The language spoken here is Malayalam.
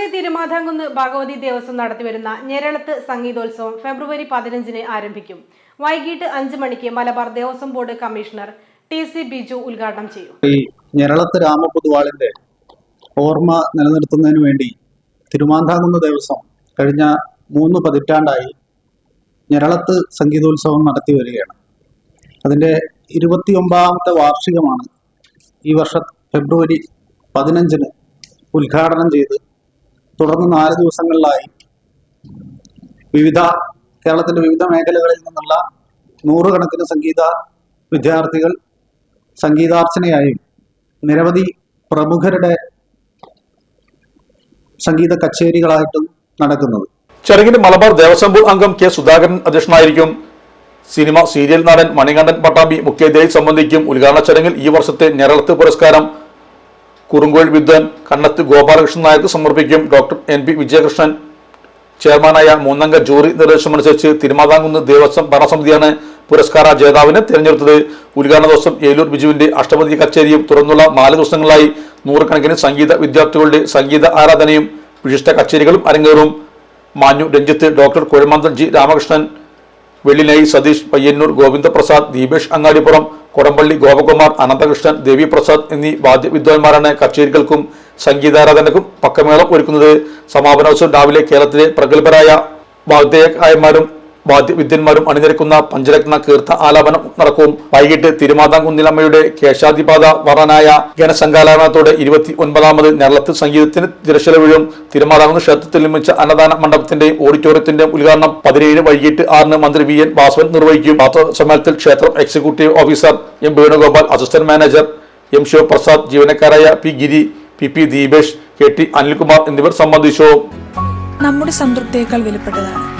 ശ്രീ തിരുമാധാംകുന്ന് ഭഗവതി ദേവസ്വം നടത്തിവരുന്ന ഞെരളത്ത് സംഗീതോത്സവം ഫെബ്രുവരി പതിനഞ്ചിന് ആരംഭിക്കും. വൈകിട്ട് അഞ്ചു മണിക്ക് Malabar Devaswom board commissioner T C Biju ഉദ്ഘാടനം ചെയ്യും. ഈ ഞെരളത്ത് രാമപൊതുവാളിന്റെ ഓർമ്മ നിലനിർത്തുന്നതിന് വേണ്ടി തിരുമാന്താകുന്ന ദേവസ്വം കഴിഞ്ഞ മൂന്ന് പതിറ്റാണ്ടായി ഞെരളത്ത് സംഗീതോത്സവം നടത്തി വരികയാണ്. അതിന്റെ ഇരുപത്തിയൊമ്പതാമത്തെ വാർഷികമാണ് ഈ വർഷം ഫെബ്രുവരി പതിനഞ്ചിന് ഉദ്ഘാടനം ചെയ്ത് തുടർന്ന് നാല് ദിവസങ്ങളിലായി. വിവിധ കേരളത്തിന്റെ വിവിധ മേഖലകളിൽ നിന്നുള്ള നൂറുകണക്കിന് സംഗീത വിദ്യാർത്ഥികൾ സംഗീതാർച്ചനയായും നിരവധി പ്രമുഖരുടെ സംഗീത കച്ചേരികളായിട്ടും നടക്കുന്നത്. ചടങ്ങിന് മലബാർ ദേവസ്വം ബോർഡ് അംഗം കെ സുധാകരൻ അധ്യക്ഷനായിരിക്കും. സിനിമ സീരിയൽ നടൻ മണികണ്ഠൻ പട്ടാമ്പി മുഖ്യാതിഥിയായി സംബന്ധിക്കും ഉദ്ഘാടന ചടങ്ങിൽ ഈ വർഷത്തെ ഞെരളത്ത് പുരസ്കാരം കുറുങ്കോൾ വിദ്വാൻ കണ്ണത്ത് ഗോപാലകൃഷ്ണൻ നായർക്ക് സമർപ്പിക്കും. ഡോക്ടർ എൻ പി വിജയകൃഷ്ണൻ ചെയർമാനായ മൂന്നംഗ ജൂറി നിർദ്ദേശമനുസരിച്ച് തിരുമാതാംകുന്ന് ദേവസ്വം ഭരണസമിതിയാണ് പുരസ്കാര ജേതാവിനെ തിരഞ്ഞെടുത്തത്. ഉദ്ഘാടന ദിവസം ഏലൂർ ബിജുവിന്റെ അഷ്ടപതി കച്ചേരിയും തുറന്നുള്ള നാല് ദിവസങ്ങളായി നൂറുകണക്കിന് സംഗീത വിദ്യാർത്ഥികളുടെ സംഗീത ആരാധനയും വിശിഷ്ട കച്ചേരികളും അരങ്ങേറും. മാഞ്ഞു രഞ്ജിത്ത് ഡോക്ടർ കുഴമന്തൻ ജി രാമകൃഷ്ണൻ വെള്ളിനൈ സതീഷ് പയ്യന്നൂർ ഗോവിന്ദപ്രസാദ് ദീപേഷ് അങ്ങാടിപ്പുറം കൊടമ്പള്ളി ഗോപകുമാർ അനന്തകൃഷ്ണൻ ദേവിപ്രസാദ് എന്നീ വാദ്യവിദ്വാൻമാരാണ് കച്ചേരികൾക്കും സംഗീതാരാധനക്കും പക്കമേളം ഒരുക്കുന്നത്. സമാപനോത്സവം രാവിലെ കേരളത്തിലെ പ്രഗത്ഭരായ വാദ്യകായന്മാരും വാദ്യവിദ്യന്മാരും അണിനിരക്കുന്ന പഞ്ചരത്ന കീർത്ത ആലാപനം നടക്കും. വൈകിട്ട് തിരുമാതാംകുന്നിലമ്മയുടെ കേശാധിപാത വറനായ ഗണശങ്കാലാപനത്തോടെ ഇരുപത്തി ഒൻപതാമത് കേരളത്തിൽ സംഗീതത്തിന് തിരശ്ശല വീഴും. തിരുമാതാംകുന്ന് ക്ഷേത്രത്തിൽ നിർമ്മിച്ച അന്നദാന മണ്ഡപത്തിന്റെയും ഓഡിറ്റോറിയത്തിന്റെയും ഉദ്ഘാടനം പതിനേഴ് വൈകിട്ട് ആറിന് മന്ത്രി വി. എൻ. വാസവൻ നിർവഹിക്കും. സമ്മേളനത്തിൽ ക്ഷേത്രം executive officer M. Venugopal assistant manager M. Shivaprasad ജീവനക്കാരായ P. Giri P. P. Deepesh K. T. Anilkumar എന്നിവർ സംബന്ധിച്ചു. നമ്മുടെ സംതൃപ്തിയേക്കാൾ വിലപ്പെട്ടതാണ്.